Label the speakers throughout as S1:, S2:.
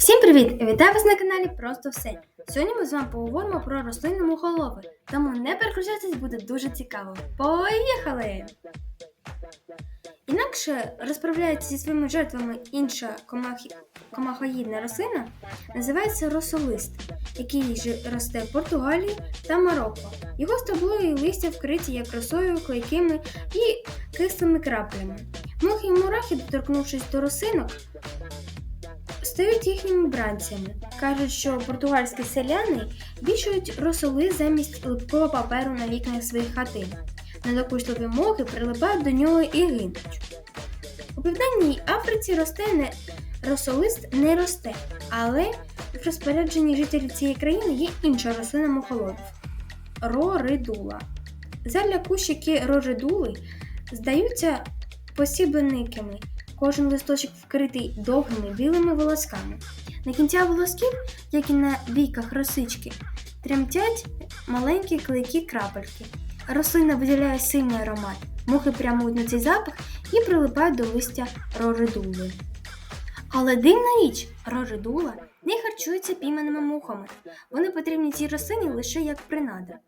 S1: Всім привіт! Вітаю вас на каналі Просто все. Сьогодні ми з вами поговоримо про рослинну мухолови, тому не переключайтесь, буде дуже цікаво. Поїхали! Інакше розправляється зі своїми жертвами інша комахі... комахоїдна рослина, називається росолист, який росте в Португалії та Марокко. Його стебло і листя вкриті як росою, клейкими і кислими краплями. Мухи і мурахи, доторкнувшись до росинок, стають їхніми бранцями. Кажуть, що португальські селяни вішають росоли замість липкого паперу на вікнах своїх хатин. Надокучливі мухи прилипають до нього і гинуть. У південній Африці росте не росолист не росте, але в розпорядженні жителів цієї країни є інша рослина мухоловів роридула. Задля кущики роридули здаються посібниками, Кожен листочок вкритий довгими білими волосками. На кінцях волосків, як і на війках росички, тремтять маленькі клейкі крапельки. Рослина виділяє сильний аромат. Мухи прямують на цей запах і прилипають до листя роридули. Але дивна річ, роридула не харчується пійманими мухами. Вони потрібні цій рослині лише як принада.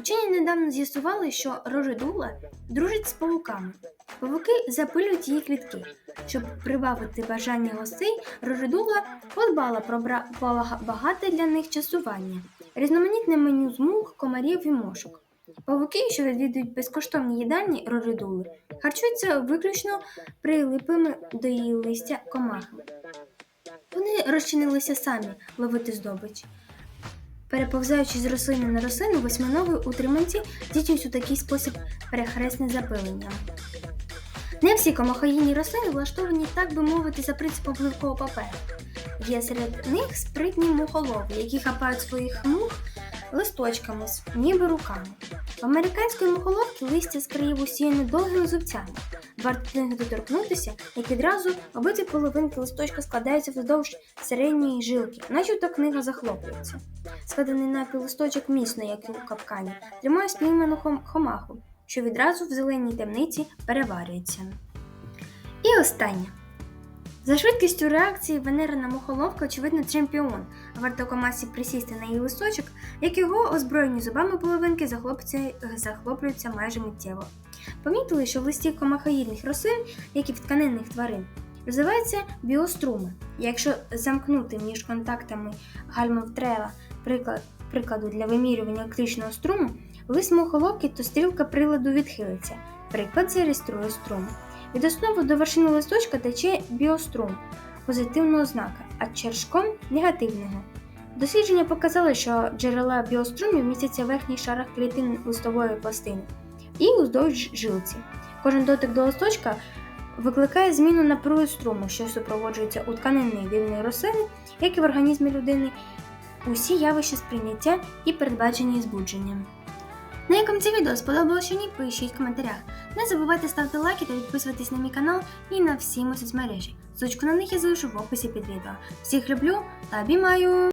S1: Учені недавно з'ясували, що роридула дружить з павуками. Павуки запилюють її квітки. Щоб прибавити бажання гостей, Роридула подбала про багате для них частування, різноманітне меню з мух, комарів і мошок. Павуки, що відвідують безкоштовні їдальні Роридули, харчуються виключно прилипими до її листя комахами. Вони розчинилися самі ловити здобич. Переповзаючи з рослини на рослину, восьминоги утриманці здійснюють у такий спосіб перехресне запилення. Не всі комахоїдні рослини влаштовані, так би мовити, за принципом пливкого паперу. Є серед них спритні мухолови, які хапають своїх мух листочками, ніби руками. В американської мухоловки листя з країв усіяне довгими зубцями. Варто до них доторкнутися, як відразу обидві половинки листочка складаються вздовж середньої жилки, начебто книга захлоплюється. Складений напів листочок міцно, як у капкані, тримає спійману хом- хомаху, що відразу в зеленій темниці переварюється. І останнє. За швидкістю реакції венерина мухоловка, очевидно, чемпіон. Варто комасі присісти на її листочок, як його озброєні зубами половинки захлоплюються майже миттєво. Помітили, що в листі комахоїдних рослин, як і в тканинних тварин, розвиваються біоструми. Якщо замкнути між контактами гальмовтрела приклад, прикладу для вимірювання електричного струму, лист мухоловки, то стрілка приладу відхилиться. Приклад зареєструє струм. Від основи до вершини листочка тече біострум позитивного знака, а чершком негативного. Дослідження показали, що джерела біострумів містяться в верхніх шарах клітин листової пластини і уздовж жилці. Кожен дотик до листочка викликає зміну напруги струму, що супроводжується у тканинної дивної рослини, як і в організмі людини, усі явища сприйняття і передбачені збудженням. На якому це відео сподобалося ні, пишіть в коментарях. Не забувайте ставити лайки та підписуватись на мій канал і на всі мої соцмережі. Сучку на них я залишу в описі під відео. Всіх люблю та обіймаю!